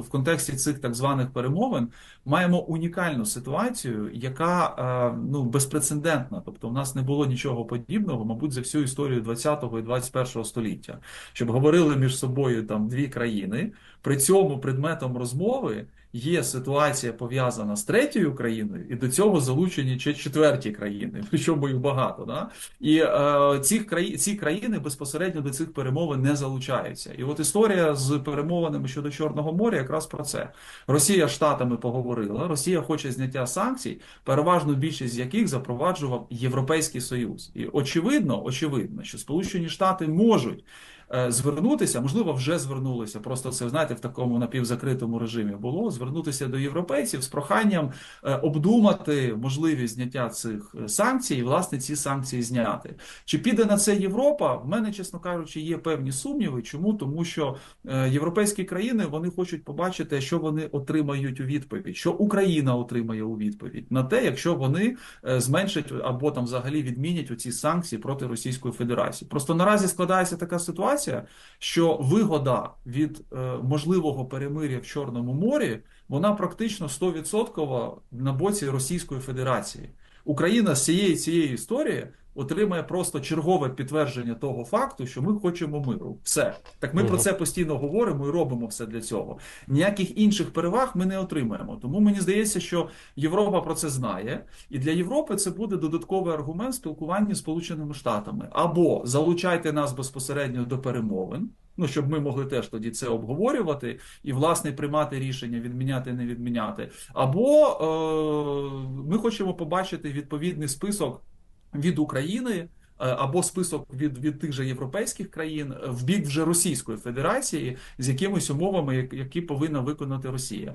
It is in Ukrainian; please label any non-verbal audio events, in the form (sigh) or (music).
в контексті цих так званих перемовин маємо унікальну ситуацію, яка е, ну безпрецедентна. Тобто, в нас не було нічого подібного, мабуть, за всю історію 20-го і 21-го століття, щоб говорили між собою там дві країни. При цьому предметом розмови є ситуація пов'язана з третьою країною, і до цього залучені ще четверті країни, (laughs) причому їх багато. Да? І е, ці, краї, ці країни безпосередньо до цих перемовин не залучаються. І от історія з перемовинами щодо Чорного моря якраз про це. Росія Штатами поговорила, Росія хоче зняття санкцій, переважну більшість з яких запроваджував Європейський Союз. І очевидно, очевидно, що Сполучені Штати можуть. Е, Звернутися, можливо, вже звернулися. Просто це знаєте, в такому напівзакритому режимі було звернутися до європейців з проханням е, обдумати можливість зняття цих е, санкцій, і власне ці санкції зняти. Чи піде на це Європа? В мене, чесно кажучи, є певні сумніви. Чому? Тому що європейські країни вони хочуть побачити, що вони отримають у відповідь, що Україна отримає у відповідь на те, якщо вони зменшать або там взагалі відмінять оці санкції проти Російської Федерації. Просто наразі складається така ситуація, що вигода від е, можливого перемир'я в Чорному морі вона практично 100% на боці Російської Федерації. Україна з цієї цієї історії отримає просто чергове підтвердження того факту, що ми хочемо миру. Все так. Ми Мгм. про це постійно говоримо і робимо все для цього. Ніяких інших переваг ми не отримаємо. Тому мені здається, що Європа про це знає, і для Європи це буде додатковий аргумент спілкування з Сполученими Штатами або залучайте нас безпосередньо до перемовин. Ну, щоб ми могли теж тоді це обговорювати і, власне, приймати рішення відміняти, не відміняти. Або е, ми хочемо побачити відповідний список від України. е, Або список від, від тих же європейських країн е, в бік вже Російської Федерації з якимись умовами, як- які повинна виконати Росія.